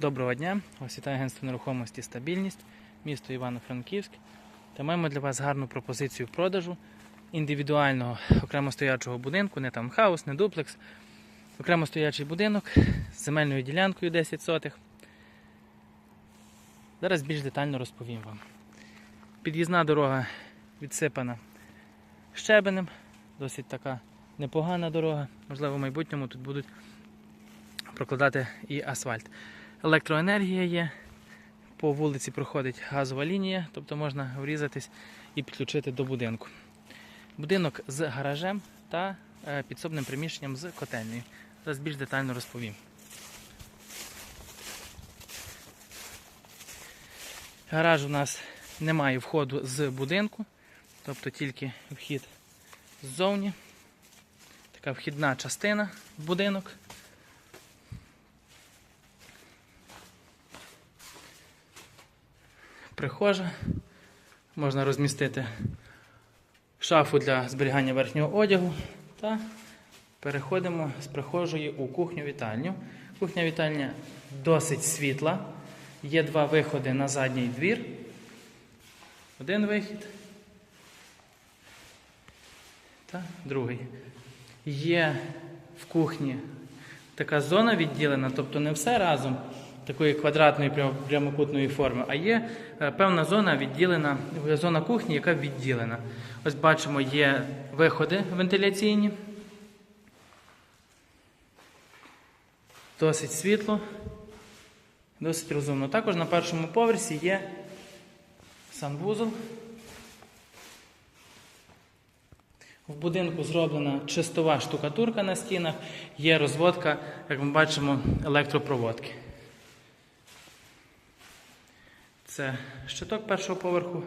Доброго дня! Вас вітає агентство нерухомості стабільність, місто Івано-Франківськ. Та маємо для вас гарну пропозицію продажу індивідуального окремо стоячого будинку, не там хаус, не дуплекс. Окремо стоячий будинок з земельною ділянкою 10 сотих. Зараз більш детально розповім вам. Під'їзна дорога відсипана щебенем, досить така непогана дорога. Можливо, в майбутньому тут будуть прокладати і асфальт. Електроенергія є. По вулиці проходить газова лінія, тобто можна врізатись і підключити до будинку. Будинок з гаражем та е, підсобним приміщенням з котельнею. Зараз більш детально розповім. Гараж у нас немає входу з будинку, тобто тільки вхід ззовні. Така вхідна частина в будинок. Прихожа. Можна розмістити шафу для зберігання верхнього одягу та переходимо з прихожої у кухню-вітальню. Кухня-вітальня досить світла. Є два виходи на задній двір. Один вихід. Та другий. Є в кухні така зона відділена, тобто не все разом такої квадратної прямокутної форми, а є е, певна зона відділена, зона кухні, яка відділена. Ось бачимо, є виходи вентиляційні. Досить світло, досить розумно. Також на першому поверсі є санвузол. В будинку зроблена чистова штукатурка на стінах, є розводка, як ми бачимо, електропроводки. Це щиток першого поверху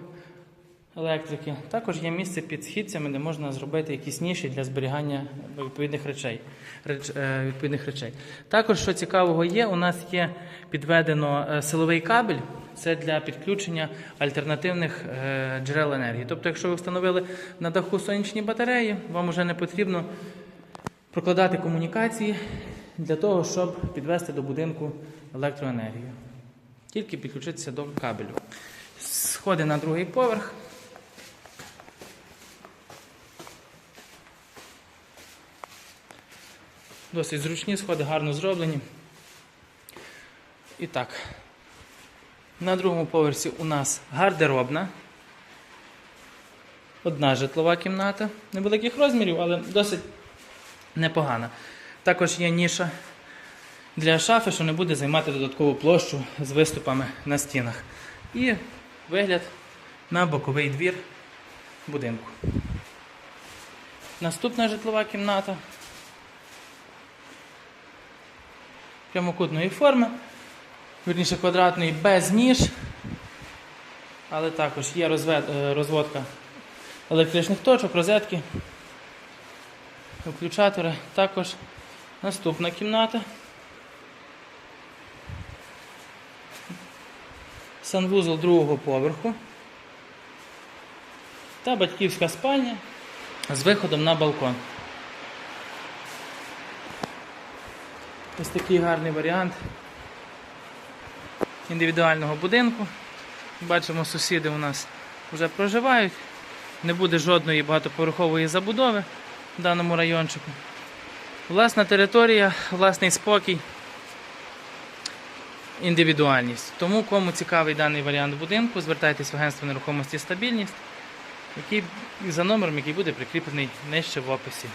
електрики. Також є місце під східцями, де можна зробити якісь ніші для зберігання відповідних речей. реч- е, відповідних речей. Також, що цікавого є, у нас є підведено е, силовий кабель. Це для підключення альтернативних е, джерел енергії. Тобто, якщо ви встановили на даху сонячні батареї, вам вже не потрібно прокладати комунікації для того, щоб підвести до будинку електроенергію. Тільки підключитися до кабелю. Сходи на другий поверх. Досить зручні сходи, гарно зроблені. І так. На другому поверсі у нас гардеробна. Одна житлова кімната невеликих розмірів, але досить непогана. Також є ніша для шафи, що не буде займати додаткову площу з виступами на стінах. І вигляд на боковий двір будинку. Наступна житлова кімната. Прямокутної форми, вірніше квадратної без ніж, але також є розвед- е, розводка електричних точок, розетки, включатори. Також наступна кімната. Санвузол другого поверху та батьківська спальня з виходом на балкон. Ось такий гарний варіант індивідуального будинку. Бачимо, сусіди у нас вже проживають. Не буде жодної багатоповерхової забудови в даному райончику. Власна територія, власний спокій індивідуальність. Тому, кому цікавий даний варіант будинку, звертайтесь в агентство нерухомості стабільність, який, за номером, який буде прикріплений нижче в описі.